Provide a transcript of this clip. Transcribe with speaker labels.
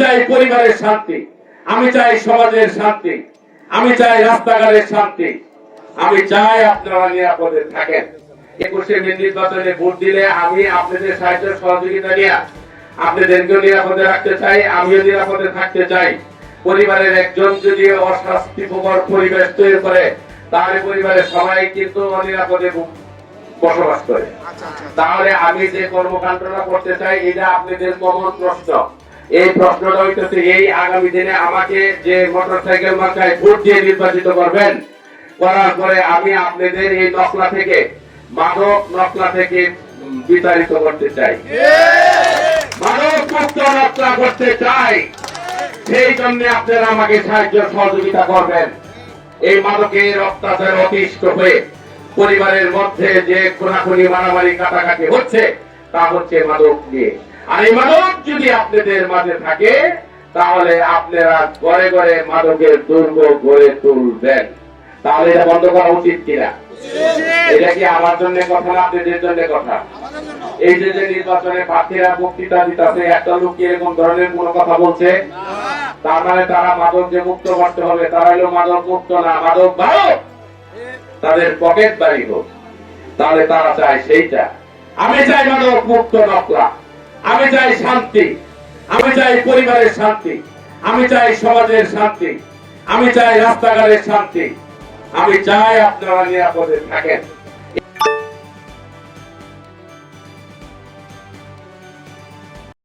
Speaker 1: চাই পরিবারের শান্তি আমি চাই সমাজের শান্তি আমি চাই রাস্তাঘাটের শান্তি আমি চাই আপনারা নিরাপদে থাকেন। একুশে মে নির্বাচনে ভোট দিলে আমি আপনাদের সাহায্য সহযোগিতা নিয়ে আপনাদেরকেও নিরাপদে রাখতে চাই আমিও নিরাপদে থাকতে চাই। পরিবারের একজন যদি অস্বাস্থ্যকর পরিবেশ তৈরি করে তাহলে পরিবারের সবাই কিন্তু অনিরাপদে বসবাস করে। তাহলে আমি যে কর্মকাণ্ডটা করতে চাই এটা আপনাদের কমন প্রশ্ন। এই প্রশ্নটা হইতেছে, এই আগামী দিনে আমাকে যে মোটরসাইকেল মার্কায় ভোট দিয়ে নির্বাচিত করবেন, করার পরে আমি আপনাদের এই নকলা থেকে, মাদক নকলা থেকে বিতাড়িত করতে চাই। মাদক মুক্ত নকলা করতে চাই। সেই জন্য আপনারা আমাকে সাহায্য সহযোগিতা করবেন। এই মাদকের অত্যাচার অতিষ্ঠ হয়ে পরিবারের মধ্যে যে খুনাখুনি মারামারি কাটাকাটি হচ্ছে, তা হচ্ছে মাদক নিয়ে। আর এই মাদক যদি আপনাদের মাঝে থাকে, তাহলে আপনারা ঘরে ঘরে মাদকের দুর্গ গড়ে তুলবেন। তাহলে এটা বন্ধ করা উচিত কিনা? এটা কি আমার জন্য কথা না আপনাদের জন্য কথা? এই যে নির্বাচনে প্রার্থীরা বক্তৃতা একটা লোক এরকম ধরনের কথা বলছে? তার মানে তারা মাদক যে মুক্ত করতে হবে, তারা হলো মাদক মুক্ত না, মাদক ভারত। তাদের পকেট বাড়ি হোক। তাহলে তারা চায় সেইটা। আমি চাই মাদক মুক্ত নকলা আমি চাই শান্তি। আমি চাই পরিবারের শান্তি। আমি চাই সমাজের শান্তি। আমি চাই রাস্তাঘাটের শান্তি। আমি চাই আপনারা নিরাপদে থাকেন।